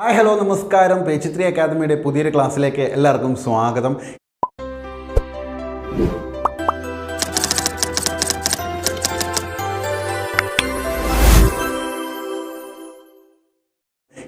Hi hello നമസ്കാരം. പേച്ചിത്രി അക്കാദമിയുടെ പുതിയൊരു ക്ലാസ്സിലേക്ക് എല്ലാവർക്കും സ്വാഗതം.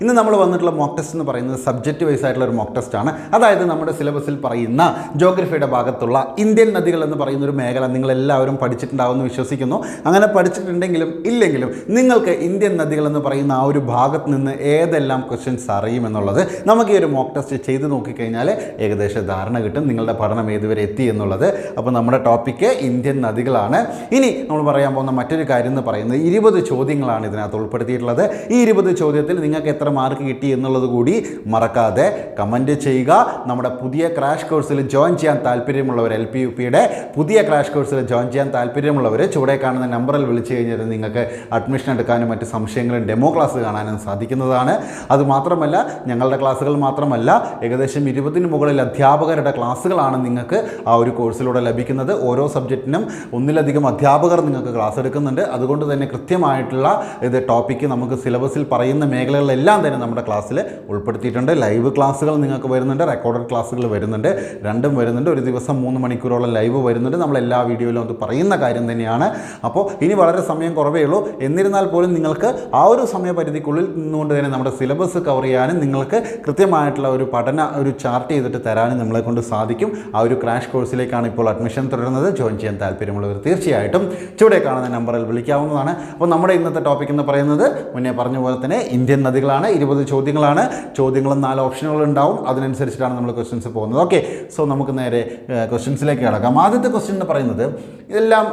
ഇന്ന് നമ്മൾ വന്നിട്ടുള്ള മോക്ക് ടെസ്റ്റ് എന്ന് പറയുന്നത് സബ്ജക്റ്റ് വൈസ് ആയിട്ടുള്ള ഒരു മോക്ക് ടെസ്റ്റ് ആണ്. അതായത് നമ്മുടെ സിലബസിൽ പറയുന്ന ജോഗ്രഫിയുടെ ഭാഗത്തുള്ള ഇന്ത്യൻ നദികൾ എന്ന് പറയുന്ന ഒരു മേഖല നിങ്ങളെല്ലാവരും പഠിച്ചിട്ടുണ്ടാവുമെന്ന് വിശ്വസിക്കുന്നു. അങ്ങനെ പഠിച്ചിട്ടുണ്ടെങ്കിലും ഇല്ലെങ്കിലും നിങ്ങൾക്ക് ഇന്ത്യൻ നദികൾ എന്ന് പറയുന്ന ആ ഒരു ഭാഗത്ത് നിന്ന് ഏതെല്ലാം ക്വസ്റ്റ്യൻസ് അറിയുമെന്നുള്ളത് നമുക്ക് ഈ ഒരു മോക്ക് ടെസ്റ്റ് ചെയ്ത് നോക്കിക്കഴിഞ്ഞാൽ ഏകദേശം ധാരണ കിട്ടും നിങ്ങളുടെ പഠനം ഏതുവരെ എത്തി എന്നുള്ളത്. അപ്പോൾ നമ്മുടെ ടോപ്പിക്ക് ഇന്ത്യൻ നദികളാണ്. ഇനി നമ്മൾ പറയാൻ പോകുന്ന മറ്റൊരു കാര്യം എന്ന് പറയുന്നത് ഇരുപത് ചോദ്യങ്ങളാണ് ഇതിനകത്ത് ഉൾപ്പെടുത്തിയിട്ടുള്ളത്. ഈ ഇരുപത് ചോദ്യത്തിൽ നിങ്ങൾക്ക് എത്ര മാർക്ക് കിട്ടി എന്നുള്ളത് കൂടി മറക്കാതെ കമന്റ് ചെയ്യുക. നമ്മുടെ പുതിയ ക്രാഷ് കോഴ്സിൽ ജോയിൻ ചെയ്യാൻ താല്പര്യമുള്ളവർ എൽ പി യു പിയുടെ പുതിയ ക്രാഷ് കോഴ്സിൽ ജോയിൻ ചെയ്യാൻ താല്പര്യമുള്ളവർ ചുവടെ കാണുന്ന നമ്പറിൽ വിളിച്ചു കഴിഞ്ഞാൽ നിങ്ങൾക്ക് അഡ്മിഷൻ എടുക്കാനും മറ്റ് സംശയങ്ങളും ഡെമോ ക്ലാസ് കാണാനും സാധിക്കുന്നതാണ്. അതുമാത്രമല്ല ഞങ്ങളുടെ ക്ലാസ്സുകൾ മാത്രമല്ല ഏകദേശം ഇരുപതിന് മുകളിൽ അധ്യാപകരുടെ ക്ലാസ്സുകളാണ് നിങ്ങൾക്ക് ആ ഒരു കോഴ്സിലൂടെ ലഭിക്കുന്നത്. ഓരോ സബ്ജക്റ്റിനും ഒന്നിലധികം അധ്യാപകർ നിങ്ങൾക്ക് ക്ലാസ് എടുക്കുന്നുണ്ട്. അതുകൊണ്ട് തന്നെ കൃത്യമായിട്ടുള്ള ഇത് ടോപ്പിക്ക് നമുക്ക് സിലബസിൽ പറയുന്ന മേഖലകളിലെല്ലാം തന്നെ നമ്മുടെ ക്ലാസ്സിൽ ഉൾപ്പെടുത്തിയിട്ടുണ്ട്. ലൈവ് ക്ലാസ്സുകൾ നിങ്ങൾക്ക് വരുന്നുണ്ട് റെക്കോർഡഡ് ക്ലാസ്സുകൾ വരുന്നുണ്ട്. രണ്ടും വരുന്നുണ്ട്. ഒരു ദിവസം മൂന്ന് മണിക്കൂറോളം ലൈവ് വരുന്നുണ്ട്. നമ്മൾ എല്ലാ വീഡിയോയിലും അത് പറയുന്ന കാര്യം തന്നെയാണ്. അപ്പോൾ ഇനി വളരെ സമയം കുറവേ ഉള്ളൂ. എന്നിരുന്നാൽ പോലും നിങ്ങൾക്ക് ആ ഒരു സമയപരിധിക്കുള്ളിൽ നിന്നുകൊണ്ട് തന്നെ നമ്മുടെ സിലബസ് കവർ ചെയ്യാനും നിങ്ങൾക്ക് കൃത്യമായിട്ടുള്ള ഒരു പഠന ഒരു ചാർട്ട് ചെയ്തിട്ട് തരാനും നമ്മളെ കൊണ്ട് സാധിക്കും. ആ ഒരു ക്രാഷ് കോഴ്സിലേക്കാണ് ഇപ്പോൾ അഡ്മിഷൻ തുടരുന്നത്. ജോയിൻ ചെയ്യാൻ താല്പര്യമുള്ളവർ തീർച്ചയായിട്ടും ചുവടെ കാണുന്ന നമ്പറിൽ വിളിക്കാവുന്നതാണ്. അപ്പോൾ നമ്മുടെ ഇന്നത്തെ ടോപ്പിക് എന്ന് പറയുന്നത് മുന്നേ പറഞ്ഞ പോലെ തന്നെ ഇന്ത്യൻ നദികളാണ്. ഇരുപത് ചോദ്യങ്ങളാണ്. ചോദ്യങ്ങളും നാല് ഓപ്ഷനുകൾ ഉണ്ടാവും. അതിനനുസരിച്ചിട്ടാണ് നമ്മൾ ക്വസ്റ്റ്യൻസ് പോകുന്നത്. ഓക്കെ സോ നമുക്ക് നേരെ ക്വസ്റ്റ്യൻസിലേക്ക് കിടക്കാം. ആദ്യത്തെ ക്വസ്റ്റ്യൻ എന്ന് പറയുന്നത് ഇതെല്ലാം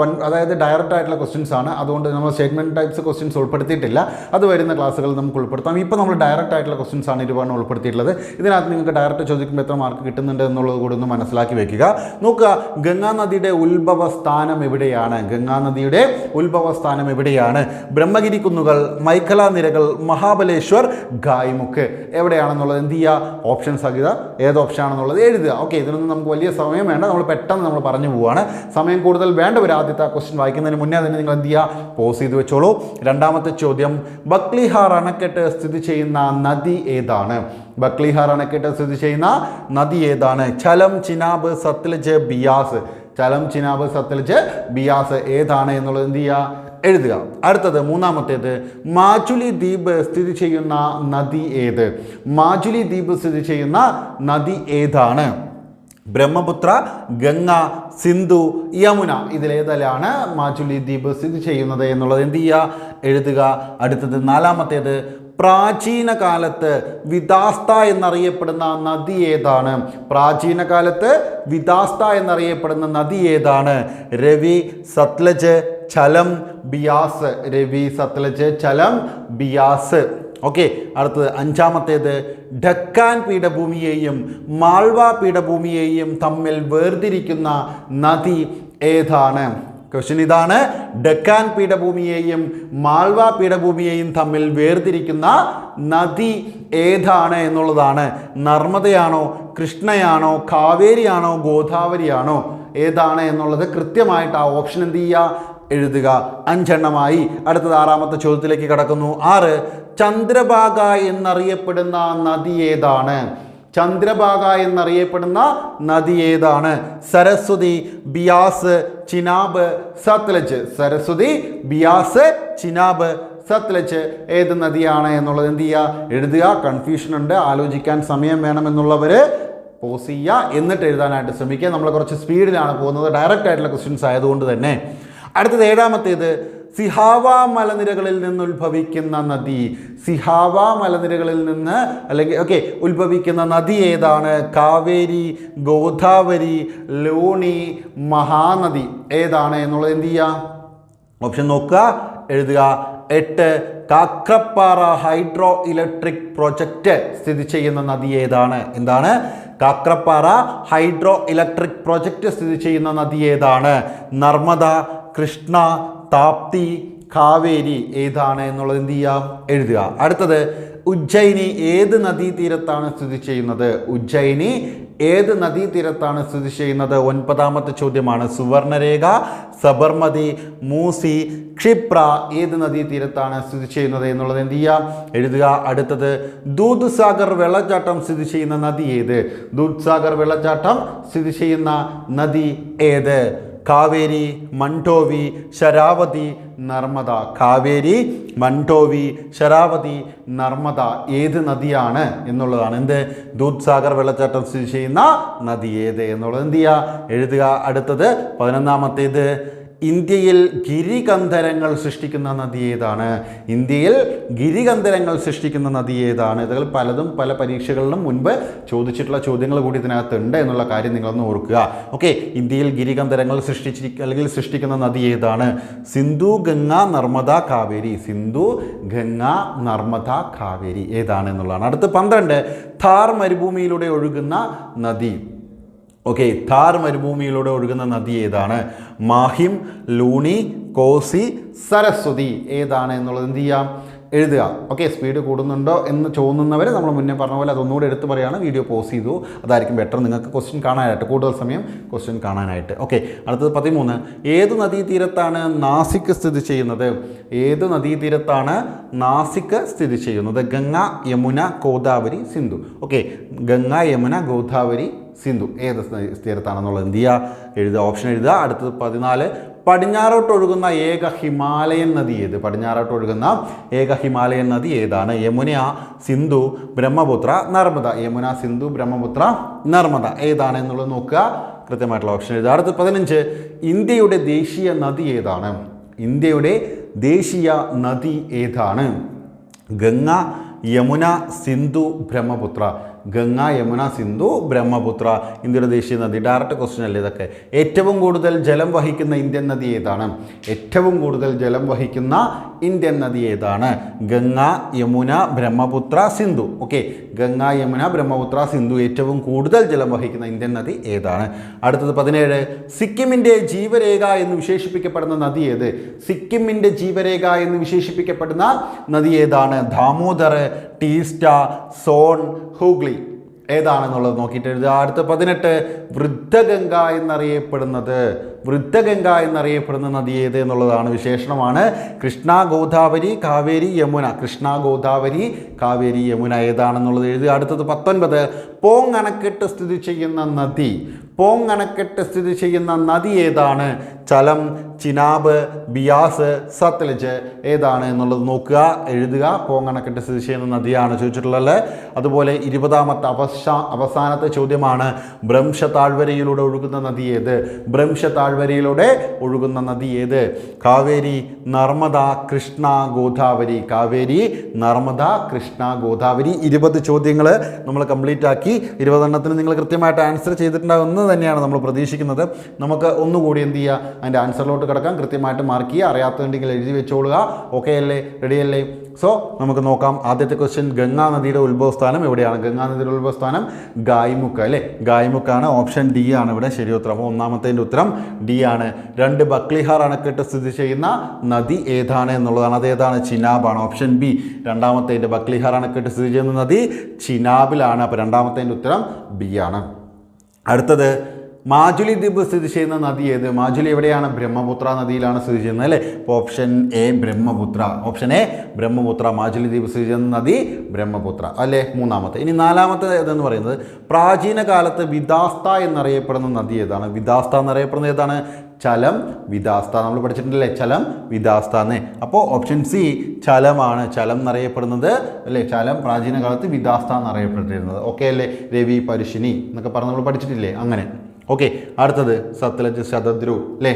വൺ അതായത് ഡയറക്റ്റ് ആയിട്ടുള്ള ക്വസ്റ്റ്യൻസ് ആണ്. അതുകൊണ്ട് നമ്മൾ സ്റ്റേറ്റ്മെന്റ് ടൈപ്സ് ക്വസ്റ്റ്യൻസ് ഉൾപ്പെടുത്തിയിട്ടില്ല. അത് വരുന്ന ക്ലാസ്സുകൾ നമുക്ക് ഉൾപ്പെടുത്താം. ഇപ്പോൾ നമ്മൾ ഡയറക്റ്റ് ആയിട്ടുള്ള ക്വസ്റ്റ്യൻസ് ആണ് ഇരുപതെണ്ണം ഉൾപ്പെടുത്തിയിട്ടുള്ളത്. ഇതിനകത്ത് നിങ്ങൾക്ക് ഡയറക്റ്റ് ചോദിക്കുമ്പോൾ എത്ര മാർക്ക് കിട്ടുന്നുണ്ട് എന്നുള്ളത് കൂടി ഒന്ന് മനസ്സിലാക്കി വെക്കുക. നോക്കുക ഗംഗാനദിയുടെ ഉത്ഭവ സ്ഥാനം എവിടെയാണ്? ഗംഗാനദിയുടെ ഉത്ഭവ സ്ഥാനം എവിടെയാണ്? ബ്രഹ്മഗിരി കുന്നുകൾ മൈക്കല നിരകൾ മഹാബലേശ്വർ ഗായ്മുക്ക്. എവിടെയാണെന്നുള്ളത് എന്ത് ചെയ്യുക? ഓപ്ഷൻ സഹിത. ഏത് ഓപ്ഷൻ ആണെന്നുള്ളത് എഴുതുക. ഓക്കെ ഇതിനൊന്നും നമുക്ക് വലിയ സമയം വേണ്ട. നമ്മൾ പെട്ടെന്ന് നമ്മൾ പറഞ്ഞു പോവുകയാണ് സമയം കൂടുതൽ വേണ്ടവർ ആദ്യത്തെ ക്വസ്റ്റ്യൻ വായിക്കുന്നതിന് മുന്നേ തന്നെ നിങ്ങൾ എന്ത് ചെയ്യുക? പോസ് ചെയ്ത് വെച്ചോളൂ. രണ്ടാമത്തെ ചോദ്യം ബക്ലിഹാർ അണക്കെട്ട് സ്ഥിതി ചെയ്യുന്ന നദി ഏതാണ്? ബക്ലിഹാർ അണക്കെട്ട് സ്ഥിതി ചെയ്യുന്ന നദി ഏതാണ്? ചലം ചിനാബ് സത്ലജ് ബിയാസ്. ചലം ചിനാബ് സത്ലജ് ബിയാസ് ഏതാണ് എന്നുള്ളത് എന്ത് ചെയ്യുക? എഴുതുക. അടുത്തത് മൂന്നാമത്തേത് മാജുലി ദ്വീപ് സ്ഥിതി ചെയ്യുന്ന നദി ഏത്? മാജുലി ദ്വീപ് സ്ഥിതി ചെയ്യുന്ന നദി ഏതാണ്? ബ്രഹ്മപുത്ര ഗംഗ സിന്ധു യമുന ഇതിലേതിലാണ് മാജുലി ദ്വീപ് സ്ഥിതി ചെയ്യുന്നത് എന്നുള്ളത് എന്ത് ചെയ്യുക? എഴുതുക. അടുത്തത് നാലാമത്തേത് പ്രാചീന കാലത്ത് വിദാസ്ത എന്നറിയപ്പെടുന്ന നദി ഏതാണ്? പ്രാചീന കാലത്ത് വിദാസ്ത എന്നറിയപ്പെടുന്ന നദി ഏതാണ്? രവി സത്ലജ് ചലം ബിയാസ്. രവി സത്ലജ് ചലം ബിയാസ്. ഓക്കെ അടുത്തത് അഞ്ചാമത്തേത്. ഡക്കാൻ പീഠഭൂമിയെയും മാൾവ പീഠഭൂമിയെയും തമ്മിൽ വേർതിരിക്കുന്ന നദി ഏതാണ്? ക്വസ്റ്റ്യൻ ഇതാണ്. ഡക്കാൻ പീഠഭൂമിയെയും മാൾവ പീഠഭൂമിയെയും തമ്മിൽ വേർതിരിക്കുന്ന നദി ഏതാണ് എന്നുള്ളതാണ്. നർമ്മദയാണോ കൃഷ്ണയാണോ കാവേരിയാണോ ഗോദാവരിയാണോ? ഏതാണ് എന്നുള്ളത് കൃത്യമായിട്ട് ആ ഓപ്ഷൻ എന്ത് ചെയ്യുക? എഴുതുക. അഞ്ചെണ്ണമായി. അടുത്തത് ആറാമത്തെ ചോദ്യത്തിലേക്ക് കടക്കുന്നു. ആറ് ചന്ദ്രഭാഗ എന്നറിയപ്പെടുന്ന നദി ഏതാണ്? ചന്ദ്രഭാഗ എന്നറിയപ്പെടുന്ന നദി ഏതാണ്? സരസ്വതി ബിയാസ് ചിനാബ് സത്ലജ്. സരസ്വതി ബിയാസ് ചിനാബ് സത്ലജ് ഏത് നദിയാണ് എന്നുള്ളത് എന്ത് ചെയ്യുക? എഴുതുക. കൺഫ്യൂഷൻ ഉണ്ട്. ആലോചിക്കാൻ സമയം വേണമെന്നുള്ളവർ പോസ് ചെയ്യുക. എന്നിട്ട് എഴുതാനായിട്ട് ശ്രമിക്കുക. നമ്മൾ കുറച്ച് സ്പീഡിലാണ് പോകുന്നത്. ഡയറക്റ്റ് ആയിട്ടുള്ള ക്വസ്റ്റ്യൻസ് ആയതുകൊണ്ട് തന്നെ. അടുത്തത് ഏഴാമത്തേത് സിഹാവ മലനിരകളിൽ നിന്ന് ഉത്ഭവിക്കുന്ന നദി. സിഹാവ മലനിരകളിൽ നിന്ന് അല്ലെങ്കിൽ ഓക്കെ ഉത്ഭവിക്കുന്ന നദി ഏതാണ്? കാവേരി ഗോദാവരി ലോണി മഹാനദി ഏതാണ് എന്നുള്ളത് എന്ത് ചെയ്യുക ഓപ്ഷൻ നോക്കുക എഴുതുക. എട്ട് കാക്രപ്പാറ ഹൈഡ്രോ ഇലക്ട്രിക് പ്രോജക്റ്റ് സ്ഥിതി ചെയ്യുന്ന നദി ഏതാണ്? എന്താണ്? കാക്രപ്പാറ ഹൈഡ്രോ ഇലക്ട്രിക് പ്രോജക്റ്റ് സ്ഥിതി ചെയ്യുന്ന നദി ഏതാണ്? നർമ്മദ കൃഷ്ണ താപ്തി കാവേരി ഏതാണ് എന്നുള്ളത് എന്ത് ചെയ്യാം എഴുതുക. അടുത്തത് ഉജ്ജയിനി ഏത് നദീതീരത്താണ് സ്ഥിതി ചെയ്യുന്നത്? ഉജ്ജയിനി ഏത് നദീതീരത്താണ് സ്ഥിതി ചെയ്യുന്നത്? ഒൻപതാമത്തെ ചോദ്യമാണ്. സുവർണരേഖ സബർമതി മൂസി ക്ഷിപ്ര ഏത് നദീതീരത്താണ് സ്ഥിതി ചെയ്യുന്നത് എന്നുള്ളത് എന്ത് ചെയ്യാം എഴുതുക. അടുത്തത് ദൂദ്സാഗർ വെള്ളച്ചാട്ടം സ്ഥിതി ചെയ്യുന്ന നദി ഏത്? ദൂദ്സാഗർ വെള്ളച്ചാട്ടം സ്ഥിതി ചെയ്യുന്ന നദി ഏത്? കാവേരി മണ്ടോവി ശരാവതി നർമ്മദ. കാവേരി മണ്ടോവി ശരാവതി നർമ്മദ ഏത് നദിയാണ് എന്നുള്ളതാണ്. എന്ത്? ദൂത്സാഗർ വെള്ളച്ചാട്ടം സ്ഥിതി ചെയ്യുന്ന നദി ഏത് എന്നുള്ളത് എന്ത് ചെയ്യുക? എഴുതുക. അടുത്തത് പതിനൊന്നാമത്തേത് ഇന്ത്യയിൽ ഗിരികന്ധരങ്ങൾ സൃഷ്ടിക്കുന്ന നദി ഏതാണ്? ഇന്ത്യയിൽ ഗിരികന്ധരങ്ങൾ സൃഷ്ടിക്കുന്ന നദി ഏതാണ്? ഇതുകൾ പലതും പല പരീക്ഷകളിലും മുൻപ് ചോദിച്ചിട്ടുള്ള ചോദ്യങ്ങൾ കൂടി ഇതിനകത്തുണ്ട് എന്നുള്ള കാര്യം നിങ്ങളൊന്ന് ഓർക്കുക. ഓക്കെ ഇന്ത്യയിൽ ഗിരികന്ധരങ്ങൾ സൃഷ്ടിച്ചി അല്ലെങ്കിൽ സൃഷ്ടിക്കുന്ന നദി ഏതാണ്? സിന്ധു ഗംഗ നർമ്മദ കാവേരി. സിന്ധു ഗംഗ നർമ്മദ കാവേരി ഏതാണ് എന്നുള്ളതാണ്. അടുത്ത പന്ത്രണ്ട് ഥാർ മരുഭൂമിയിലൂടെ ഒഴുകുന്ന നദി. ഓക്കെ താർ മരുഭൂമിയിലൂടെ ഒഴുകുന്ന നദി ഏതാണ്? മാഹിം ലൂണി കോസി സരസ്വതി. ഏതാണ് എന്നുള്ളത് എന്ത് ചെയ്യാം? എഴുതുക. ഓക്കെ സ്പീഡ് കൂടുന്നുണ്ടോ എന്ന് തോന്നുന്നവർ നമ്മൾ മുന്നേ പറഞ്ഞ പോലെ അതൊന്നുകൂടെ എടുത്ത് പറയുകയാണ്. വീഡിയോ പോസ് ചെയ്തു. അതായിരിക്കും ബെറ്റർ നിങ്ങൾക്ക് ക്വസ്റ്റ്യൻ കാണാനായിട്ട് കൂടുതൽ സമയം ക്വസ്റ്റ്യൻ കാണാനായിട്ട്. ഓക്കെ അടുത്തത് പതിമൂന്ന്. ഏത് നദീതീരത്താണ് നാസിക് സ്ഥിതി ചെയ്യുന്നത്? ഏത് നദീതീരത്താണ് നാസിക് സ്ഥിതി ചെയ്യുന്നത്? ഗംഗ യമുന ഗോദാവരി സിന്ധു. ഓക്കെ ഗംഗ യമുന ഗോദാവരി സിന്ധു ഏത് തീരത്താണെന്നുള്ളത് എന്ത് ചെയ്യുക? എഴുതുക. ഓപ്ഷൻ എഴുതുക. അടുത്തത് പതിനാല്. പടിഞ്ഞാറോട്ട് ഒഴുകുന്ന ഏക ഹിമാലയൻ നദി ഏത്? പടിഞ്ഞാറോട്ട് ഒഴുകുന്ന ഏക ഹിമാലയൻ നദി ഏതാണ്? യമുന സിന്ധു ബ്രഹ്മപുത്ര നർമ്മദ. യമുന സിന്ധു ബ്രഹ്മപുത്ര നർമ്മദ. ഏതാണ് എന്നുള്ളത് നോക്കുക. കൃത്യമായിട്ടുള്ള ഓപ്ഷൻ എഴുതുക. അടുത്ത പതിനഞ്ച്. ഇന്ത്യയുടെ ദേശീയ നദി ഏതാണ്? ഇന്ത്യയുടെ ദേശീയ നദി ഏതാണ്? ഗംഗ യമുന സിന്ധു ബ്രഹ്മപുത്ര. ഗംഗ യമുന സിന്ധു ബ്രഹ്മപുത്ര ഇന്ത്യയുടെ ദേശീയ നദി ഡയറക്റ്റ് ക്വസ്റ്റ്യൻ അല്ലേ ഇതൊക്കെ. ഏറ്റവും കൂടുതൽ ജലം വഹിക്കുന്ന ഇന്ത്യൻ നദി ഏതാണ്? ഏറ്റവും കൂടുതൽ ജലം വഹിക്കുന്ന ഇന്ത്യൻ നദി ഏതാണ്? ഗംഗ യമുന ബ്രഹ്മപുത്ര സിന്ധു. ഓക്കെ ഗംഗ യമുന ബ്രഹ്മപുത്ര സിന്ധു ഏറ്റവും കൂടുതൽ ജലം വഹിക്കുന്ന ഇന്ത്യൻ നദി ഏതാണ്? അടുത്തത് പതിനേഴ്. സിക്കിമിന്റെ ജീവരേഖ എന്ന് വിശേഷിപ്പിക്കപ്പെടുന്ന നദി ഏത്? സിക്കിമിന്റെ ജീവരേഖ എന്ന് വിശേഷിപ്പിക്കപ്പെടുന്ന നദി ഏതാണ്? ദാമോദർ ടീസ്റ്റ സോൺ ഹൂഗ്ലി. ഏതാണെന്നുള്ളത് നോക്കിയിട്ട് എഴുതുക. അടുത്ത പതിനെട്ട് വൃദ്ധഗംഗ എന്നറിയപ്പെടുന്നത്. വൃദ്ധഗംഗ എന്നറിയപ്പെടുന്ന നദി ഏത് എന്നുള്ളതാണ് വിശേഷണമാണ്. കൃഷ്ണ ഗോദാവരി കാവേരി യമുന. കൃഷ്ണ ഗോദാവരി കാവേരി യമുന ഏതാണെന്നുള്ളത് എഴുതുക. അടുത്തത് പത്തൊൻപത്. പോങ് അണക്കെട്ട് സ്ഥിതി ചെയ്യുന്ന നദി. പോങ് അണക്കെട്ട് സ്ഥിതി ചെയ്യുന്ന നദി ഏതാണ്? ചലം ചിനാബ് ബിയാസ് സത്ലജ് ഏതാണ് എന്നുള്ളത് നോക്കുക എഴുതുക. പോങ് അണക്കെട്ട് സ്ഥിതി ചെയ്യുന്ന നദിയാണ് ചോദിച്ചിട്ടുള്ളത്. അതുപോലെ ഇരുപതാമത്തെ അവസാ അവസാനത്തെ ചോദ്യമാണ് ബ്രംശ താഴ്വരയിലൂടെ ഒഴുകുന്ന നദി ഏത്? ബ്രംശ താഴ്വരയിലൂടെ ഒഴുകുന്ന നദി ഏത്? കാവേരി നർമ്മദ കൃഷ്ണ ഗോദാവരി. കാവേരി നർമ്മദ കൃഷ്ണ ഗോദാവരി. ഇരുപത് ചോദ്യങ്ങൾ നമ്മൾ കംപ്ലീറ്റ് ആക്കി ഇരുപതെണ്ണത്തിന് നിങ്ങൾ കൃത്യമായിട്ട് ആൻസർ ചെയ്തിട്ടുണ്ടാകുമെന്ന് തന്നെയാണ് നമ്മൾ പ്രതീക്ഷിക്കുന്നത്. നമുക്ക് ഒന്നുകൂടി എന്ത് ചെയ്യുക അതിന്റെ ആൻസറിലോട്ട് കിടക്കാം. കൃത്യമായിട്ട് മാർക്ക് ചെയ്യുക. അറിയാത്തതുണ്ടെങ്കിൽ എഴുതി വെച്ചോളുക. ഓക്കെ അല്ലേ? റെഡി അല്ലേ? സോ നമുക്ക് നോക്കാം. ആദ്യത്തെ ക്വസ്റ്റ്യൻ ഗംഗാ നദിയുടെ ഉത്ഭവസ്ഥാനം എവിടെയാണ്? ഗംഗാ നദിയുടെ ഉത്ഭവസ്ഥാനം ഗായ്മുക്ക് അല്ലേ? ഗായ്മുക്കാണ്. ഓപ്ഷൻ ഡി ആണ് ഇവിടെ. ശരി ഉത്തരം. അപ്പോൾ ഒന്നാമത്തേന്റെ ഉത്തരം ഡി ആണ്. രണ്ട് ബക്ലിഹാർ അണക്കെട്ട് സ്ഥിതി ചെയ്യുന്ന നദി ഏതാണ് എന്നുള്ളതാണ്. അത് ഏതാണ്? ചിനാബാണ്. ഓപ്ഷൻ ബി രണ്ടാമത്തേന്റെ ബക്ലിഹാർ അണക്കെട്ട് സ്ഥിതി ചെയ്യുന്ന നദി ചിനാബിലാണ്. അപ്പോൾ രണ്ടാമത്തേന്റെ ഉത്തരം ബി ആണ്. അടുത്തത് മാജുലി ദ്വീപ് സ്ഥിതി ചെയ്യുന്ന നദി ഏത്? മാജുലി എവിടെയാണ്? ബ്രഹ്മപുത്ര നദിയിലാണ് സ്ഥിതി ചെയ്യുന്നത് അല്ലേ? Option A Brahmaputra. Option A Brahmaputra. Majuli ദ്വീപ് സ്ഥിതി ചെയ്യുന്ന നദി ബ്രഹ്മപുത്ര. അല്ലേ? മൂന്നാമത്തെ. ഇനി നാലാമത്തെ ഏതെന്ന് പറയുന്നത്? പ്രാചീന കാലത്ത് വിദാസ്ത എന്നറിയപ്പെടുന്ന നദി ഏതാണ്? വിദാസ്ത എന്നറിയപ്പെടുന്ന ഏതാണ്? ചലം വിദാസ്ത. നമ്മൾ പഠിച്ചിട്ടുണ്ടല്ലേ? ചലം വിദാസ്ത എന്നേ. അപ്പോൾ ഓപ്ഷൻ സി ചലമാണ്. ചലം എന്നറിയപ്പെടുന്നത് അല്ലേ? ചലം പ്രാചീന കാലത്ത് വിദാസ്ത എന്നറിയപ്പെട്ടിരുന്നത്. ഓക്കെ അല്ലേ? രവി പരുഷിനി എന്നൊക്കെ പറഞ്ഞ് നമ്മൾ പഠിച്ചിട്ടില്ലേ? അങ്ങനെ. ഓക്കെ അടുത്തത് സത്ലജ് ശതദ്രു അല്ലേ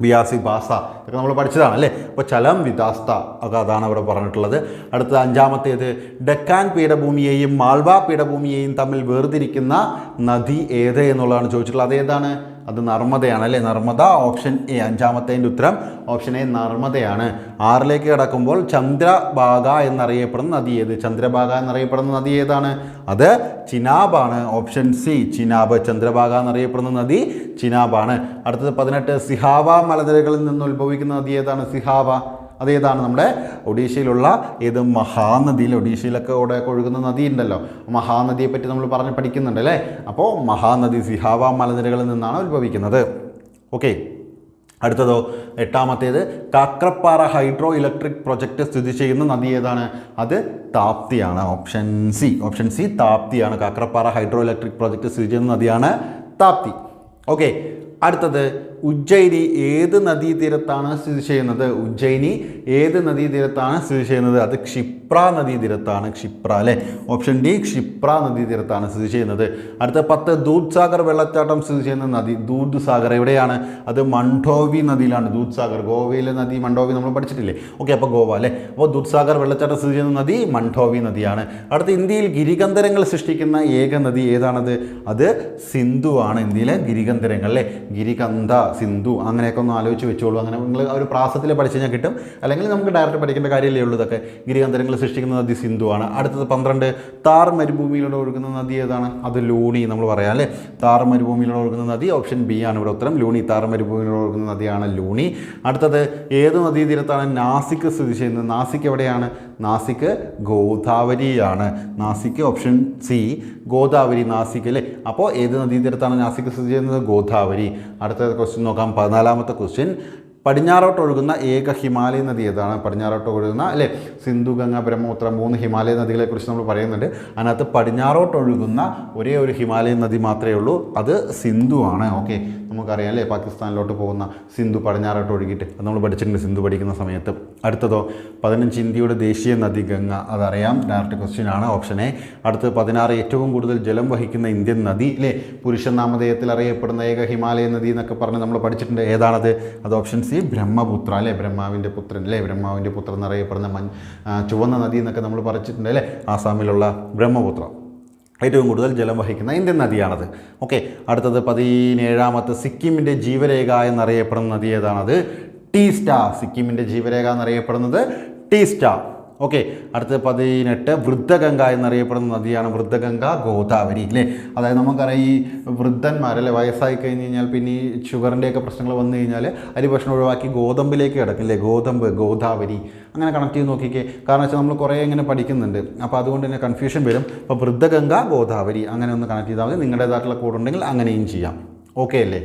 ബിയാസി ഭാസ ഇതൊക്കെ നമ്മൾ പഠിച്ചതാണ് അല്ലേ അപ്പോൾ ചലം വിദാസ്ത ഒക്കെ അതാണ് അവിടെ പറഞ്ഞിട്ടുള്ളത്. അടുത്തത് അഞ്ചാമത്തേത് ഡെക്കാൻ പീഠഭൂമിയെയും മാൾവ പീഠഭൂമിയെയും തമ്മിൽ വേർതിരിക്കുന്ന നദി ഏത് എന്നുള്ളതാണ് ചോദിച്ചിട്ടുള്ളത്. അതേതാണ് അത് നർമ്മദയാണ് അല്ലേ? നർമ്മദ ഓപ്ഷൻ എ അഞ്ചാമത്തേന്റെ ഉത്തരം ഓപ്ഷൻ എ നർമ്മദയാണ്. ആറിലേക്ക് കിടക്കുമ്പോൾ ചന്ദ്രഭാഗ എന്നറിയപ്പെടുന്ന നദി ഏത്? ചന്ദ്രഭാഗ എന്നറിയപ്പെടുന്ന നദി ഏതാണ്? അത് ചിനാബാണ്. Option C Chenab. ചന്ദ്രഭാഗ എന്നറിയപ്പെടുന്ന നദി ചിനാബാണ്. അടുത്തത് പതിനെട്ട് സിഹാവ മലനിരകളിൽ നിന്ന് ഉത്ഭവിക്കുന്ന നദി ഏതാണ്? സിഹാവ. അതേതാണ് നമ്മുടെ ഒഡീഷയിലുള്ള ഏത് മഹാനദിയിൽ ഒഡീഷയിലൊക്കെ ഇവിടെ ഒഴുകുന്ന നദി ഉണ്ടല്ലോ മഹാനദിയെ പറ്റി നമ്മൾ പറഞ്ഞ് പഠിക്കുന്നുണ്ട് അല്ലേ? അപ്പോൾ മഹാനദി സിഹാവ മലനിരകളിൽ നിന്നാണ് ഉത്ഭവിക്കുന്നത്. ഓക്കെ. അടുത്തതോ എട്ടാമത്തേത് കാക്രപ്പാറ ഹൈഡ്രോ ഇലക്ട്രിക് പ്രൊജക്റ്റ് സ്ഥിതി ചെയ്യുന്ന നദി ഏതാണ്? അത് താപ്തിയാണ് ഓപ്ഷൻ സി. ഓപ്ഷൻ സി താപ്തിയാണ്. കാക്രപ്പാറ ഹൈഡ്രോ ഇലക്ട്രിക് പ്രൊജക്റ്റ് സ്ഥിതി ചെയ്യുന്ന നദിയാണ് താപ്തി. ഓക്കെ. അടുത്തത് ഉജ്ജയിനി ഏത് നദീതീരത്താണ് സ്ഥിതി ചെയ്യുന്നത്? ഉജ്ജയിനി ഏത് നദീതീരത്താണ് സ്ഥിതി ചെയ്യുന്നത്? അത് ക്ഷിപ്ര നദീതീരത്താണ്. ക്ഷിപ്ര അല്ലേ? ഓപ്ഷൻ ഡി ക്ഷിപ്ര നദീതീരത്താണ് സ്ഥിതി ചെയ്യുന്നത്. അടുത്ത പത്ത് ദൂദ് സാഗർ വെള്ളച്ചാട്ടം സ്ഥിതി ചെയ്യുന്ന നദി ദൂദ് സാഗർ എവിടെയാണ്? അത് മണ്ടോവി നദിയിലാണ്. ദൂദ് സാഗർ ഗോവയിലെ നദി മണ്ടോവി നമ്മൾ പഠിച്ചിട്ടില്ലേ? ഓക്കെ അപ്പോൾ ഗോവ അല്ലേ? അപ്പോൾ ദൂദ് സാഗർ വെള്ളച്ചാട്ടം സ്ഥിതി ചെയ്യുന്ന നദി മണ്ടോവി നദിയാണ്. അടുത്ത ഇന്ത്യയിൽ ഗിരികന്ധരങ്ങൾ സൃഷ്ടിക്കുന്ന ഏക നദി ഏതാണത്? അത് സിന്ധു ആണ് ഇന്ത്യയിലെ ഗിരികന്ധരങ്ങൾ അല്ലേ? ഗിരികന്ധ സിന്ധു അങ്ങനെയൊക്കെ ഒന്ന് ആലോചിച്ച് വെച്ചോളൂ. അങ്ങനെ നിങ്ങൾ ഒരു പ്രാസത്തിൽ പഠിച്ചു കഴിഞ്ഞാൽ കിട്ടും. അല്ലെങ്കിൽ നമുക്ക് ഡയറക്റ്റ് പഠിക്കേണ്ട കാര്യമല്ലേ ഉള്ളൂ ഇതൊക്കെ. ഗിരികന്ധരങ്ങൾ സൃഷ്ടിക്കുന്ന നദി സിന്ധു ആണ്. അടുത്തത് പന്ത്രണ്ട്. താർ മരുഭൂമിയിലൂടെ ഒഴുകുന്ന നദി ഏതാണ്? അത് ലൂണി നമ്മൾ പറയാം അല്ലേ? താർ മരുഭൂമിയിലൂടെ ഒഴുകുന്ന നദി ഓപ്ഷൻ ബി ആണ് ഇവിടെ ഉത്തരം. ലൂണി താർ മരുഭൂമിയിലൂടെ ഒഴുകുന്ന നദിയാണ് ലൂണി. അടുത്തത് ഏത് നദീതീരത്താണ് നാസിക് സ്ഥിതി ചെയ്യുന്നത്? നാസിക് എവിടെയാണ്? Nashik ഗോദാവരിയാണ്. Nashik option C. Godavari Nashik അല്ലേ? അപ്പോൾ ഏത് നദീതീരത്താണ് നാസിക് സ്ഥിതി ചെയ്യുന്നത്? ഗോദാവരി. അടുത്ത ക്വസ്റ്റ്യൻ നോക്കാം. പതിനാലാമത്തെ ക്വസ്റ്റ്യൻ പടിഞ്ഞാറോട്ട് ഒഴുകുന്ന ഏക ഹിമാലയ നദി ഏതാണ്? പടിഞ്ഞാറോട്ട് ഒഴുകുന്ന അല്ലേ? സിന്ധു ഗംഗ ബ്രഹ്മപുത്ര മൂന്ന് ഹിമാലയ നദികളെക്കുറിച്ച് നമ്മൾ പറയുന്നുണ്ട്. അതിനകത്ത് പടിഞ്ഞാറോട്ട് ഒഴുകുന്ന ഒരേ ഒരു ഹിമാലയൻ നദി മാത്രമേ ഉള്ളൂ. അത് സിന്ധു ആണ്. ഓക്കെ. നമുക്കറിയാം അല്ലേ? പാകിസ്ഥാനിലോട്ട് പോകുന്ന സിന്ധു പടിഞ്ഞാറോട്ട് ഒഴുകിയിട്ട്. അത് നമ്മൾ പഠിച്ചിട്ടുണ്ട് സിന്ധു പഠിക്കുന്ന സമയത്ത്. അടുത്തതോ പതിനഞ്ച് ഇന്ത്യയുടെ ദേശീയ നദി ഗംഗ. അതറിയാം. ഡയറക്റ്റ് ക്വസ്റ്റ്യൻ ആണ്. ഓപ്ഷൻ എ അടുത്തത് പതിനാറ് ഏറ്റവും കൂടുതൽ ജലം വഹിക്കുന്ന ഇന്ത്യൻ നദി അല്ലേ പുരുഷ നാമധേയത്തിൽ അറിയപ്പെടുന്ന ഏക ഹിമാലയ നദി എന്നൊക്കെ പറഞ്ഞ് നമ്മൾ പഠിച്ചിട്ടുണ്ട്. ഏതാണത്? അത് ഓപ്ഷൻ സി ബ്രഹ്മപുത്ര അല്ലേ ബ്രഹ്മാവിന്റെ പുത്രൻ അല്ലേ ബ്രഹ്മാവിന്റെ പുത്രൻ എന്നറിയപ്പെടുന്ന മഞ്ഞ് ചുവന്ന നദി എന്നൊക്കെ നമ്മൾ പഠിച്ചിട്ടുണ്ട് അല്ലേ ആസാമിലുള്ള ബ്രഹ്മപുത്ര. ഏറ്റവും കൂടുതൽ ജലം വഹിക്കുന്ന ഇന്ത്യൻ നദിയാണത്. ഓക്കെ അടുത്തത് പതിനേഴാമത്തെ സിക്കിമിന്റെ ജീവരേഖ എന്നറിയപ്പെടുന്ന നദി ഏതാണത്? ടീസ്റ്റ. സിക്കിമിന്റെ ജീവരേഖ എന്നറിയപ്പെടുന്നത് ടീസ്റ്റ. ഓക്കെ അടുത്തത് പതിനെട്ട് വൃദ്ധഗംഗ എന്നറിയപ്പെടുന്ന നദിയാണ് വൃദ്ധഗംഗ ഗോദാവരി അല്ലേ അതായത് നമുക്കറിയാം ഈ വൃദ്ധന്മാർ അല്ലെ വയസ്സായി കഴിഞ്ഞ് കഴിഞ്ഞാൽ പിന്നെ ഈ ഷുഗറിന്റെയൊക്കെ പ്രശ്നങ്ങൾ വന്നു കഴിഞ്ഞാൽ അരി ഭക്ഷണം ഒഴിവാക്കി ഗോതമ്പിലേക്ക് കിടക്കും അല്ലേ ഗോതമ്പ് ഗോദാവരി അങ്ങനെ കണക്ട് ചെയ്ത് നോക്കിക്കേ. കാരണം വെച്ചാൽ നമ്മൾ കുറേ ഇങ്ങനെ പഠിക്കുന്നുണ്ട്. അപ്പോൾ അതുകൊണ്ട് തന്നെ കൺഫ്യൂഷൻ വരും. അപ്പോൾ വൃദ്ധഗംഗ ഗോദാവരി അങ്ങനെ ഒന്ന് കണക്ട് ചെയ്താൽ മതി. നിങ്ങളുടേതായിട്ടുള്ള കോഡ് ഉണ്ടെങ്കിൽ അങ്ങനെയും ചെയ്യാം. ഓക്കെ അല്ലേ?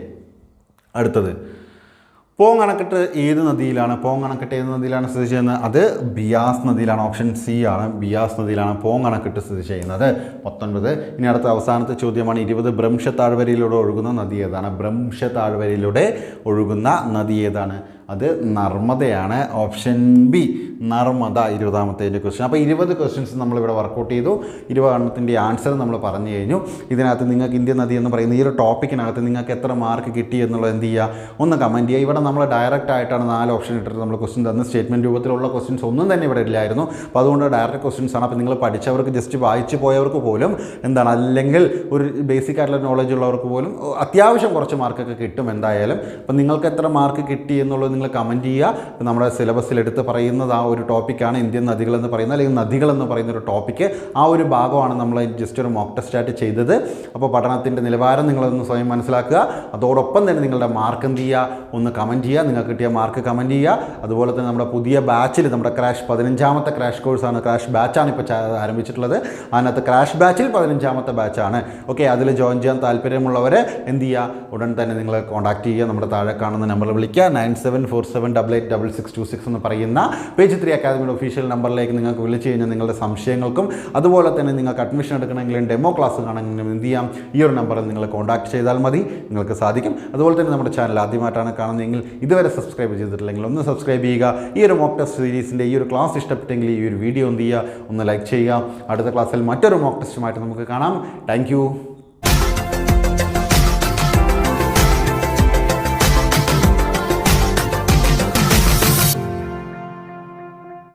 അടുത്തത്. പോങ് അണക്കെട്ട് ഏത് നദിയിലാണ് പോങ് അണക്കെട്ട് ഏത് നദിയിലാണ് സ്ഥിതി ചെയ്യുന്നത്? അത് ബിയാസ് നദിയിലാണ് ഓപ്ഷൻ സി ആണ്. ബിയാസ് നദിയിലാണ് പോങ് അണക്കെട്ട് സ്ഥിതി ചെയ്യുന്നത്. പത്തൊൻപത്. ഇനി അടുത്ത അവസാനത്തെ ചോദ്യമാണ്. ഇരുപത്. ഭ്രംശ താഴ്വരയിലൂടെ ഒഴുകുന്ന നദി ഏതാണ്? ഭ്രംശ താഴ്വരയിലൂടെ ഒഴുകുന്ന നദി ഏതാണ്? അത് നർമ്മദയാണ് ഓപ്ഷൻ ബി നർമ്മദ ഇരുപതാമത്തേന്റെ ക്വസ്റ്റ്യൻ അപ്പോൾ ഇരുപത് ക്വസ്റ്റ്യൻസ് നമ്മളിവിടെ വർക്കൗട്ട് ചെയ്തു. ഇരുപതെണ്ണത്തിന്റെ ആൻസർ നമ്മൾ പറഞ്ഞു കഴിഞ്ഞു. ഇതിനകത്ത് നിങ്ങൾക്ക് ഇന്ത്യൻ നദി എന്ന് പറയുന്ന ഈ ഒരു ടോപ്പിക്കിനകത്ത് നിങ്ങൾക്ക് എത്ര മാർക്ക് കിട്ടി എന്നുള്ളത് എന്ത് ചെയ്യുക? ഒന്ന് കമന്റ് ചെയ്യുക. ഇവിടെ നമ്മൾ ഡയറക്റ്റ് ആയിട്ടാണ് നാല് ഓപ്ഷൻ ഇട്ടിട്ട് നമ്മൾ ക്വസ്റ്റ്യൻ തന്ന. സ്റ്റേറ്റ്മെന്റ് രൂപത്തിലുള്ള ക്വസ്റ്റ്യൻസ് ഒന്നും തന്നെ ഇവിടെ ഇല്ലായിരുന്നു. അപ്പോൾ അതുകൊണ്ട് ഡയറക്റ്റ് ക്വസ്റ്റ്യൻസ് ആണ്. അപ്പോൾ നിങ്ങൾ പഠിച്ചവർക്ക് ജസ്റ്റ് വായിച്ചു പോയവർക്ക് പോലും എന്താണ്? അല്ലെങ്കിൽ ഒരു ബേസിക് ആയിട്ടുള്ള നോളജ് ഉള്ളവർക്ക് പോലും അത്യാവശ്യം കുറച്ച് മാർക്കൊക്കെ കിട്ടും എന്തായാലും. അപ്പം നിങ്ങൾക്ക് എത്ര മാർക്ക് കിട്ടി എന്നുള്ളത് നിങ്ങൾ കമന്റ് ചെയ്യുക. നമ്മുടെ സിലബസിൽ എടുത്ത് പറയുന്നത് ആ ഒരു ടോപ്പിക്കാണ് ഇന്ത്യൻ നദികൾ എന്ന് പറയുന്നത് അല്ലെങ്കിൽ നദികൾ എന്ന് പറയുന്ന ഒരു ടോപ്പിക്ക് ആ ഒരു ഭാഗമാണ് നമ്മൾ ജസ്റ്റ് ഒരു മോക്ക് ടെസ്റ്റ് ആയിട്ട് ചെയ്തത്. അപ്പോൾ പഠനത്തിന്റെ നിലവാരം നിങ്ങളൊന്ന് സ്വയം മനസ്സിലാക്കുക. അതോടൊപ്പം തന്നെ നിങ്ങളുടെ മാർക്ക് എന്ത് ചെയ്യുക? ഒന്ന് കമന്റ് ചെയ്യുക. നിങ്ങൾക്ക് കിട്ടിയ മാർക്ക് കമന്റ് ചെയ്യുക. അതുപോലെ തന്നെ നമ്മുടെ പുതിയ ബാച്ചിൽ നമ്മുടെ ക്രാഷ് പതിനഞ്ചാമത്തെ ക്രാഷ് കോഴ്സാണ് ക്രാഷ് ബാച്ചാണ് ഇപ്പോൾ ആരംഭിച്ചിട്ടുള്ളത്. അതിനകത്ത് ക്രാഷ് ബാച്ചിൽ പതിനഞ്ചാമത്തെ ബാച്ചാണ് ഓക്കെ അതിൽ ജോയിൻ ചെയ്യാൻ താല്പര്യമുള്ളവരെ എന്ത് ചെയ്യുക? ഉടൻ തന്നെ നിങ്ങൾ കോൺടാക്ട് ചെയ്യുക. നമ്മുടെ താഴെ കാണുന്ന നമ്പറിൽ വിളിക്കുക. Nine seven four seven double eight double six two six എന്ന് പറയുന്ന പേജ് ത്രീ അക്കാദമിയുടെ ഒഫീഷ്യൽ നമ്പറിലേക്ക് നിങ്ങൾക്ക് വിളിച്ചു കഴിഞ്ഞാൽ നിങ്ങളുടെ സംശയങ്ങൾക്കും അതുപോലെ തന്നെ നിങ്ങൾക്ക് അഡ്മിഷൻ എടുക്കണമെങ്കിലും ഡെമോ ക്ലാസ് കാണണമെങ്കിലും എന്ത് ചെയ്യാം? ഈ ഒരു നമ്പറിൽ നിങ്ങൾ കോൺടാക്ട് ചെയ്താൽ മതി. നിങ്ങൾക്ക് സാധിക്കും. അതുപോലെ തന്നെ നമ്മുടെ ചാനൽ ആദ്യമായിട്ടാണ് കാണുന്നതെങ്കിൽ ഇതുവരെ സബ്സ്ക്രൈബ് ചെയ്തിട്ടില്ലെങ്കിൽ ഒന്ന് സബ്സ്ക്രൈബ് ചെയ്യുക. ഈ ഒരു മോക്ക് ടെസ്റ്റ് സീരീസിന്റെ ഈ ഒരു ക്ലാസ് ഇഷ്ടപ്പെട്ടെങ്കിൽ ഈ ഒരു വീഡിയോ എന്ത് ചെയ്യുക? ഒന്ന് ലൈക്ക് ചെയ്യുക. അടുത്ത ക്ലാസ്സിൽ മറ്റൊരു മോക്ക് ടെസ്റ്റുമായിട്ട് നമുക്ക് കാണാം. താങ്ക്